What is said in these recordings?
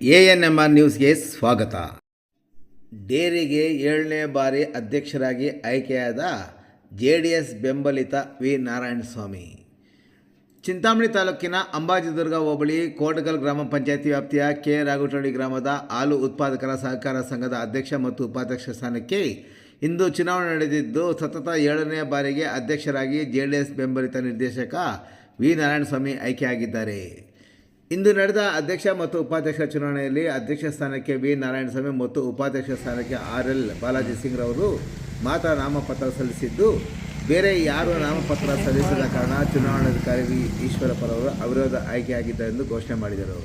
A N M R ನ್ಯೂಸ್ಗೆ ಸ್ವಾಗತ. ಡೇರಿಗೆ ಏಳನೇ ಬಾರಿ ಅಧ್ಯಕ್ಷರಾಗಿ ಆಯ್ಕೆಯಾದ ಜೆ ಡಿ ಎಸ್ ಬೆಂಬಲಿತ ವಿ ನಾರಾಯಣಸ್ವಾಮಿ ಚಿಂತಾಮಣಿ ತಾಲೂಕಿನ ಅಂಬಾಜಿದುರ್ಗ ಹೋಬಳಿ ಕೋಟಗಲ್ ಗ್ರಾಮ ಪಂಚಾಯತಿ ವ್ಯಾಪ್ತಿಯ ಕೆ ರಾಘುಟಳ್ಳಿ ಗ್ರಾಮದ ಹಾಲು ಉತ್ಪಾದಕರ ಸಹಕಾರ ಸಂಘದ ಅಧ್ಯಕ್ಷ ಮತ್ತು ಉಪಾಧ್ಯಕ್ಷ ಸ್ಥಾನಕ್ಕೆ ಇಂದು ಚುನಾವಣೆ ನಡೆದಿದ್ದು, ಸತತ ಏಳನೇ ಬಾರಿಗೆ ಅಧ್ಯಕ್ಷರಾಗಿ ಜೆ ಡಿ ಎಸ್ ಬೆಂಬಲಿತ ನಿರ್ದೇಶಕ ವಿ ನಾರಾಯಣಸ್ವಾಮಿ ಆಯ್ಕೆಯಾಗಿದ್ದಾರೆ. ಇಂದು ನಡೆದ ಅಧ್ಯಕ್ಷ ಮತ್ತು ಉಪಾಧ್ಯಕ್ಷ ಚುನಾವಣೆಯಲ್ಲಿ ಅಧ್ಯಕ್ಷ ಸ್ಥಾನಕ್ಕೆ ವಿ. ನಾರಾಯಣಸ್ವಾಮಿ ಮತ್ತು ಉಪಾಧ್ಯಕ್ಷ ಸ್ಥಾನಕ್ಕೆ ಆರ್. ಎಲ್. ಬಾಲಾಜಿ ಸಿಂಗ್ ರವರು ಮಾತ್ರ ನಾಮಪತ್ರ ಸಲ್ಲಿಸಿದ್ದು ಬೇರೆ ಯಾರು ನಾಮಪತ್ರ ಸಲ್ಲಿಸದ ಕಾರಣ ಚುನಾವಣಾಧಿಕಾರಿ ವಿ. ಈಶ್ವರಪ್ಪರವರು ಅವಿರೋಧ ಆಯ್ಕೆಯಾಗಿದ್ದಾರೆ ಎಂದು ಘೋಷಣೆ ಮಾಡಿದರು.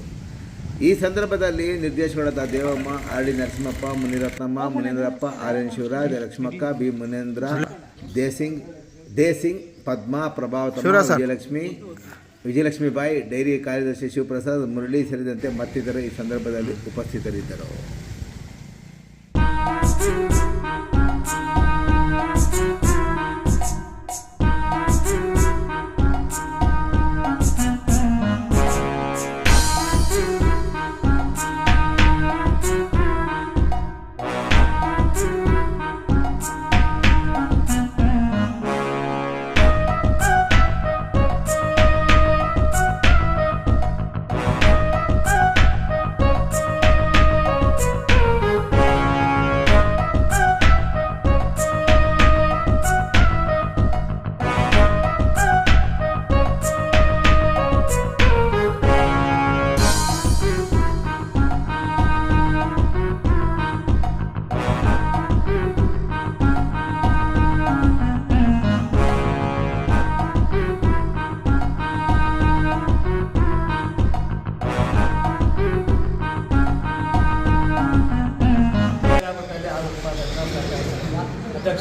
ಈ ಸಂದರ್ಭದಲ್ಲಿ ನಿರ್ದೇಶಕರಾದ Devamma R. D. Narasimhappa Muniratnamma Munendrappa R. N. Shivaraj Lakshmakka B. Munendra Desing Desing Padma Prabhavatha Vijayalakshmi Vijayalakshmi Bai dairy ಕಾರ್ಯದರ್ಶಿ ಶಿವಪ್ರಸಾದ್ ಮುರಳಿ ಸೇರಿದಂತೆ ಮತ್ತಿತರ ಈ ಸಂದರ್ಭದಲ್ಲಿ ಉಪಸ್ಥಿತರಿದ್ದರು.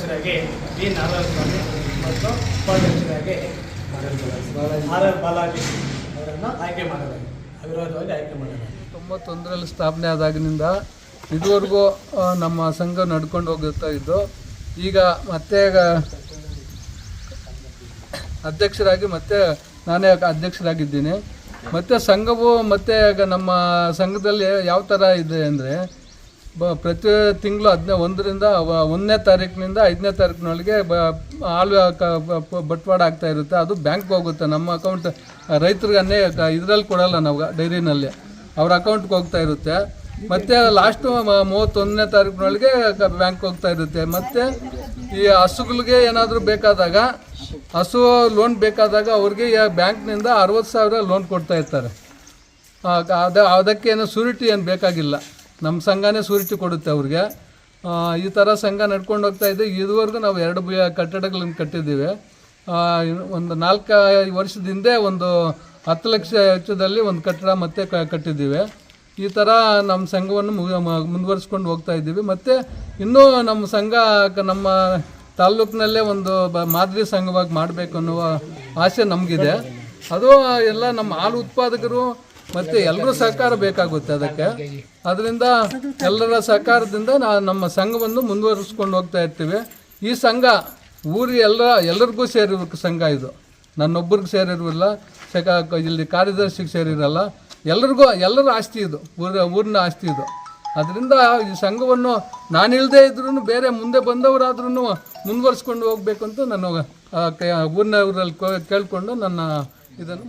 ಅಧ್ಯಕ್ಷರಾಗಿ ಬಿ ನಾರಾಯಣಸ್ವಾಮಿ ಮತ್ತು ಉಪಾಧ್ಯಕ್ಷರಾಗಿ ಆರ್ ಎಲ್ ಬಾಲಾಜಿ ಅವರನ್ನು ಆಯ್ಕೆ ಮಾಡಲಾಗಿದೆ. ಅವಿರೋಧವಾಗಿ ಆಯ್ಕೆ ಮಾಡಲಾಗಿದೆ. ತೊಂಬತ್ತೊಂದರಲ್ಲಿ ಸ್ಥಾಪನೆ ಆದಾಗಿನಿಂದ ಇದುವರೆಗೂ ನಮ್ಮ ಸಂಘ ನಡ್ಕೊಂಡು ಹೋಗುತ್ತಾ ಇದ್ದು, ಈಗ ಮತ್ತೆ ಅಧ್ಯಕ್ಷರಾಗಿ ಮತ್ತೆ ನಾನೇ ಅಧ್ಯಕ್ಷರಾಗಿದ್ದೀನಿ. ಮತ್ತು ಸಂಘವು, ಮತ್ತೆ ನಮ್ಮ ಸಂಘದಲ್ಲಿ ಯಾವ ಥರ ಇದೆ ಅಂದರೆ ಬ, ಪ್ರತಿ ತಿಂಗಳು ಹದಿನೈ, ಒಂದರಿಂದ ಒಂದನೇ ತಾರೀಕಿನಿಂದ ಐದನೇ ತಾರೀಕಿನೊಳಗೆ ಬ ಹಾಲು ಕ- ಬ- ಆಗ್ತಾ ಇರುತ್ತೆ. ಅದು ಬ್ಯಾಂಕ್ಗೆ ಹೋಗುತ್ತೆ. ನಮ್ಮ ಅಕೌಂಟ್ ರೈತರಿಗನ್ನೇ ಇದರಲ್ಲಿ ಕೊಡಲ್ಲ ನಾವು ಡೈರಿನಲ್ಲಿ. ಅವ್ರ ಅಕೌಂಟ್ಗೆ ಹೋಗ್ತಾ ಇರುತ್ತೆ. ಮತ್ತು ಲಾಸ್ಟು ಮೂವತ್ತೊಂದನೇ ತಾರೀಕಿನೊಳಗೆ ಬ್ಯಾಂಕ್ ಹೋಗ್ತಾ ಇರುತ್ತೆ. ಮತ್ತು ಈ ಹಸುಗಳಿಗೆ ಏನಾದರೂ ಬೇಕಾದಾಗ, ಹಸು ಲೋನ್ ಬೇಕಾದಾಗ ಅವ್ರಿಗೆ ಬ್ಯಾಂಕ್ನಿಂದ ಅರವತ್ತು ಸಾವಿರ ಲೋನ್ ಕೊಡ್ತಾ ಇರ್ತಾರೆ. ಅದಕ್ಕೆ ಅದ, ಅದಕ್ಕೇನು, ಸೂರಿಟಿ ಏನು ಬೇಕಾಗಿಲ್ಲ. ನಮ್ಮ ಸಂಘನೇ ಸೂರಿಟಿ ಕೊಡುತ್ತೆ ಅವ್ರಿಗೆ. ಈ ಥರ ಸಂಘ ನಡ್ಕೊಂಡು ಹೋಗ್ತಾ ಇದೆ. ಇದುವರೆಗೂ ನಾವು ಎರಡು ಕಟ್ಟಡಗಳನ್ನು ಕಟ್ಟಿದ್ದೀವಿ. ಒಂದು ನಾಲ್ಕು ವರ್ಷದ ಹಿಂದೆ ಒಂದು ಹತ್ತು ಲಕ್ಷ ವೆಚ್ಚದಲ್ಲಿ ಒಂದು ಕಟ್ಟಡ ಮತ್ತೆ ಕಟ್ಟಿದ್ದೀವಿ. ಈ ಥರ ನಮ್ಮ ಸಂಘವನ್ನು ಮುಂದುವರಿಸ್ಕೊಂಡು ಹೋಗ್ತಾ ಇದ್ದೀವಿ. ಮತ್ತು ಇನ್ನೂ ನಮ್ಮ ಸಂಘ ನಮ್ಮ ತಾಲ್ಲೂಕಿನಲ್ಲೇ ಒಂದು ಬ- ಮಾದರಿ ಸಂಘವಾಗಿ ಮಾಡಬೇಕು ಅನ್ನುವ ಆಸೆ ನಮಗಿದೆ. ಅದು ಎಲ್ಲ ನಮ್ಮ ಹಾಲು ಉತ್ಪಾದಕರು ಮತ್ತು ಎಲ್ಲರೂ ಸಹಕಾರ ಬೇಕಾಗುತ್ತೆ ಅದಕ್ಕೆ. ಅದರಿಂದ ಎಲ್ಲರ ಸಹಕಾರದಿಂದ ನಾ ನಮ್ಮ ಸಂಘವನ್ನು ಮುಂದುವರಿಸ್ಕೊಂಡು ಹೋಗ್ತಾ ಇರ್ತೀವಿ. ಈ ಸಂಘ ಊರಿ ಎಲ್ಲ ಎಲ್ಲರಿಗೂ ಸೇರಿರೋ ಸಂಘ ಇದು. ನನ್ನೊಬ್ಬರಿಗೆ ಸೇರಿರಲ್ಲ ಸಕ ಇಲ್ಲಿ ಕಾರ್ಯದರ್ಶಿಗೆ ಸೇರಿರಲ್ಲ. ಎಲ್ಲರಿಗೂ, ಎಲ್ಲರ ಆಸ್ತಿ ಇದು, ಊರ, ಊರಿನ ಆಸ್ತಿ ಇದು. ಅದರಿಂದ ಈ ಸಂಘವನ್ನು ನಾನಿಲ್ಲದೆ ಇದ್ರೂ ಬೇರೆ ಮುಂದೆ ಬಂದವರಾದ್ರೂ ಮುಂದುವರಿಸ್ಕೊಂಡು ಹೋಗಬೇಕು ಅಂತ ನಾನು ಊರಿನವ್ರಲ್ಲಿ ಕೇಳಿಕೊಂಡು ನನ್ನ ಇದನ್ನು